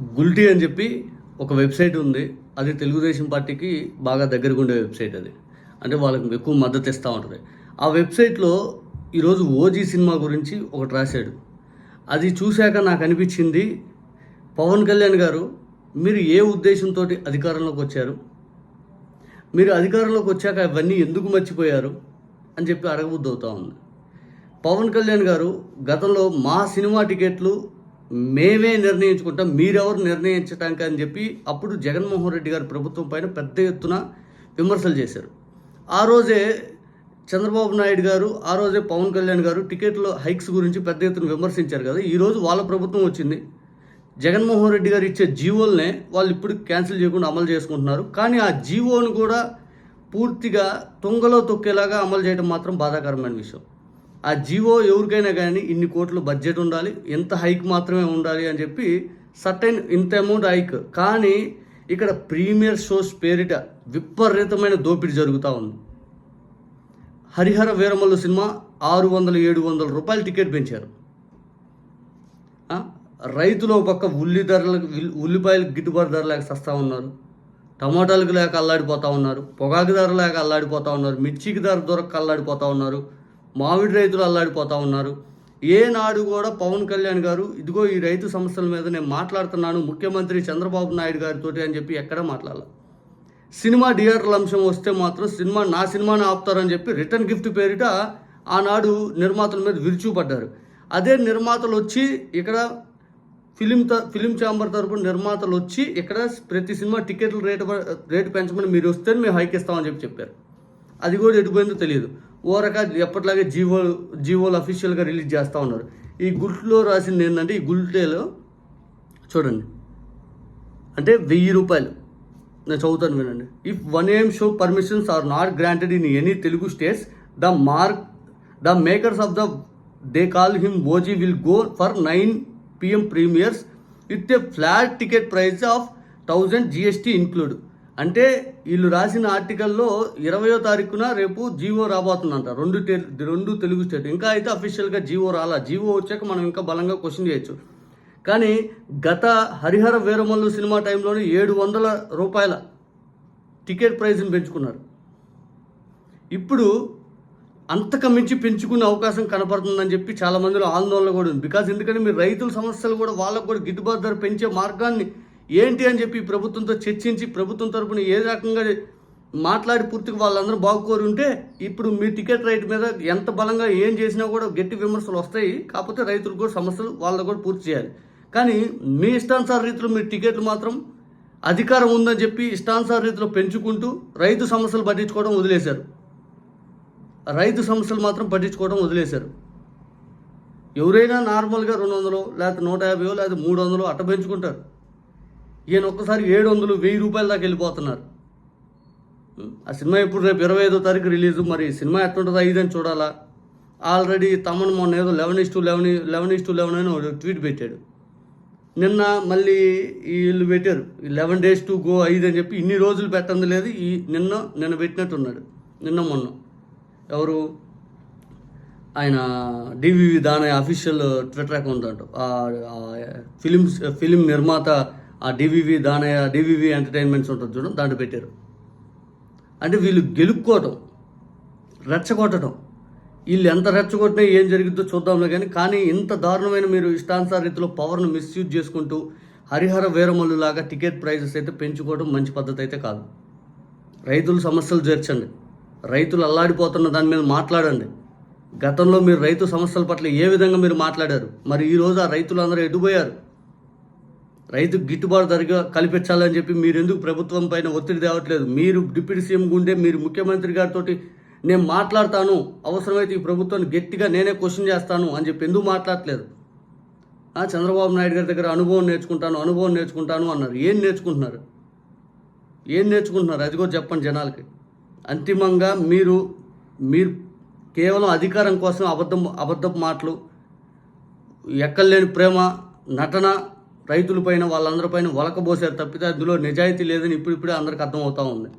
గుల్టీ అని చెప్పి ఒక వెబ్సైట్ ఉంది. అది తెలుగుదేశం పార్టీకి బాగా దగ్గరగా ఉండే వెబ్సైట్ అది. అంటే వాళ్ళకి ఎక్కువ మద్దతు ఇస్తూ ఉంటుంది. ఆ వెబ్సైట్లో ఈరోజు ఓజీ సినిమా గురించి ఒకటి రాశాడు. అది చూశాక నాకు అనిపించింది పవన్ కళ్యాణ్ గారు మీరు ఏ ఉద్దేశంతో అధికారంలోకి వచ్చారు? మీరు అధికారంలోకి వచ్చాక అవన్నీ ఎందుకు మర్చిపోయారు? అని చెప్పి అడగబుద్ధి అవుతా ఉంది. పవన్ కళ్యాణ్ గారు గతంలో మా సినిమా టికెట్లు మేమే నిర్ణయించుకుంటాం మీరెవరు నిర్ణయించటానికి అని చెప్పి అప్పుడు జగన్మోహన్ రెడ్డి గారి ప్రభుత్వం పైన పెద్ద ఎత్తున విమర్శలు చేశారు. ఆ రోజే చంద్రబాబు నాయుడు గారు ఆ రోజే పవన్ కళ్యాణ్ గారు టికెట్లు హైక్స్ గురించి పెద్ద ఎత్తున విమర్శించారు కదా ఈరోజు వాళ్ళ ప్రభుత్వం వచ్చింది. జగన్మోహన్ రెడ్డి గారు ఇచ్చే జీవోలనే వాళ్ళు ఇప్పుడు క్యాన్సిల్ చేయకుండా అమలు చేసుకుంటున్నారు. కానీ ఆ జీవోను కూడా పూర్తిగా తుంగలో తొక్కేలాగా అమలు చేయడం మాత్రం బాధాకరమైన విషయం. ఆ జీవో ఎవరికైనా కానీ ఇన్ని కోట్ల బడ్జెట్ ఉండాలి ఎంత హైక్ మాత్రమే ఉండాలి అని చెప్పి సర్టైన్ ఇంత అమౌంట్ హైక్. కానీ ఇక్కడ ప్రీమియర్ షోస్ పేరిట విపరీతమైన దోపిడీ జరుగుతూ ఉంది. హరిహర వీరమల్లు సినిమా ఆరు వందల ఏడు వందల రూపాయలు టికెట్ పెంచారు. రైతులు ఒక పక్క ఉల్లి ధరలకు ఉల్లిపాయలు ఉల్లిపాయలకు గిట్టుబాటు ధర లేక సస్తా ఉన్నారు. టమాటాలకు లేక అల్లాడిపోతూ ఉన్నారు. పొగాకు ధర లేక అల్లాడిపోతూ ఉన్నారు. మిర్చికి ధర దొరక అల్లాడిపోతూ ఉన్నారు. మామిడి రైతులు అల్లాడిపోతూ ఉన్నారు. ఏనాడు కూడా పవన్ కళ్యాణ్ గారు ఇదిగో ఈ రైతు సమస్యల మీద నేను మాట్లాడుతున్నాను ముఖ్యమంత్రి చంద్రబాబు నాయుడు గారితో అని చెప్పి ఎక్కడ మాట్లాడాలి. సినిమా థియేటర్ల అంశం వస్తే మాత్రం సినిమా నా సినిమాని ఆపుతారని చెప్పి రిటర్న్ గిఫ్ట్ పేరిట ఆనాడు నిర్మాతల మీద విరుచుపడ్డారు అదే నిర్మాతలు వచ్చి ఇక్కడ ఫిలిం త ఫిలిం ఛాంబర్ తరపున నిర్మాతలు వచ్చి ఇక్కడ ప్రతి సినిమా టికెట్ల రేటు రేటు పెంచమని మీరు వస్తే మేము హైక్ ఇస్తామని చెప్పి చెప్పారు. అది కూడా ఎటుపోయిందో తెలియదు. ఓ రక ఎప్పటిలాగే జీవో జీవోలు అఫీషియల్గా రిలీజ్ చేస్తూ ఉన్నారు. ఈ గుల్ట్లో రాసింది ఏంటంటే ఈ గుల్టేలో చూడండి. అంటే వెయ్యి రూపాయలు. నేను చదువుతాను వినండి. If one AM show permissions are not granted in any Telugu states the mark the makers of the they call him OG will go for nine PM premieres with a flat ticket price of thousand GST include అంటే వీళ్ళు రాసిన ఆర్టికల్లో ఇరవయో తారీఖున రేపు GO రాబోతుందంట. రెండు రెండు Telugu state. ఇంకా అయితే అఫీషియల్గా జీవో రాలా. జీవో వచ్చాక మనం ఇంకా బలంగా క్వశ్చన్ చేయొచ్చు. కానీ గత హరిహర వీరమల్లు సినిమా టైంలోనే ఏడు వందల రూపాయల టికెట్ ప్రైజ్ని పెంచుకున్నారు. ఇప్పుడు అంతకు మించి పెంచుకునే అవకాశం కనపడుతుందని చెప్పి చాలా మందిలో ఆందోళన కూడా ఉంది. బికాజ్ ఎందుకంటే మీరు రైతుల సమస్యలు కూడా వాళ్ళకు కూడా గిట్టుబాటు ధర పెంచే మార్గాన్ని ఏంటి అని చెప్పి ప్రభుత్వంతో చర్చించి ప్రభుత్వం తరపున ఏ రకంగా మాట్లాడి పూర్తిగా వాళ్ళందరూ బాగుకోరు ఉంటే ఇప్పుడు మీ టికెట్ రైట్ మీద ఎంత బలంగా ఏం చేసినా కూడా గట్టి విమర్శలు వస్తాయి. కాకపోతే రైతులకు కూడా సమస్యలు వాళ్ళకు కూడా పూర్తి చేయాలి. కానీ మీ ఇష్టానుసార రీతిలో మీ టికెట్లు మాత్రం అధికారం ఉందని చెప్పి ఇష్టానుసార రీతిలో పెంచుకుంటూ రైతు సమస్యలు పట్టించుకోవడం వదిలేశారు. రైతు సమస్యలు మాత్రం పట్టించుకోవడం వదిలేశారు. ఎవరైనా నార్మల్గా రెండు వందలు లేకపోతే నూట యాభైయో లేకపోతే మూడు వందలు అట్ట పెంచుకుంటారు. ఈయన ఒక్కసారి ఏడు వందలు వెయ్యి రూపాయల దాకా వెళ్ళిపోతున్నారు. ఆ సినిమా ఇప్పుడు రేపు ఇరవై ఐదో తారీఖు రిలీజ్ మరి సినిమా ఎట్లుంటుందో ఐదు అని చూడాలా? ఆల్రెడీ తమన్ మొన్న ఏదో eleven is to eleven eleven is to eleven అని ఒక ట్వీట్ పెట్టాడు. నిన్న మళ్ళీ వీళ్ళు పెట్టారు లెవెన్ డేస్ టు గో ఐదు అని చెప్పి ఇన్ని రోజులు పెట్టంది లేదు ఈ నిన్న నిన్న పెట్టినట్టున్నాడు నిన్న మొన్న. ఎవరు? ఆయన డివివి దాని అఫీషియల్ ట్విట్టర్ అకౌంట్ అంట. ఫిలిమ్స్ ఫిలిం నిర్మాత ఆ డివివి దానయ్య డివివి ఎంటర్టైన్మెంట్స్ ఉంటుంది చూడడం దాంట్లో పెట్టారు. అంటే వీళ్ళు గెలుక్కోవటం రెచ్చగొట్టడం వీళ్ళు ఎంత రెచ్చగొట్టినా ఏం జరిగిద్దో చూద్దాంలే కానీ కానీ ఇంత దారుణమైన మీరు ఇష్టానుసార రీతిలో పవర్ను మిస్యూజ్ చేసుకుంటూ హరిహర వీరమల్లు లాగా టికెట్ ప్రైజెస్ అయితే పెంచుకోవడం మంచి పద్ధతి అయితే కాదు. రైతుల సమస్యలు చేర్చండి రైతులు అల్లాడిపోతున్న దాని మీద మాట్లాడండి. గతంలో మీరు రైతు సమస్యల పట్ల ఏ విధంగా మీరు మాట్లాడారు? మరి ఈరోజు ఆ రైతులందరూ ఎటుపోయారు? రైతుకు గిట్టుబాటు ధరగా కల్పించాలని చెప్పి మీరు ఎందుకు ప్రభుత్వం పైన ఒత్తిడి తేవట్లేదు? మీరు డిప్యూటీ సీఎం గుండే మీరు ముఖ్యమంత్రి గారితో నేను మాట్లాడతాను అవసరమైతే ఈ ప్రభుత్వాన్ని గట్టిగా నేనే క్వశ్చన్ చేస్తాను అని చెప్పి ఎందుకు మాట్లాడట్లేదు? ఆ, చంద్రబాబు నాయుడు గారి దగ్గర అనుభవం నేర్చుకుంటాను అనుభవం నేర్చుకుంటాను అన్నారు. ఏం నేర్చుకుంటున్నారు? ఏం నేర్చుకుంటున్నారు? అది కూడా చెప్పండి జనాలకి. అంతిమంగా మీరు మీరు కేవలం అధికారం కోసం అబద్ధం అబద్ధపు మాటలు ఎక్కలేని ప్రేమ నటన రైతులపైన వాళ్ళందరిపైన వలకబోసారు తప్పితే అందులో నిజాయితీ లేదని ఇప్పుడిప్పుడే అందరికి అర్థమవుతా ఉంది.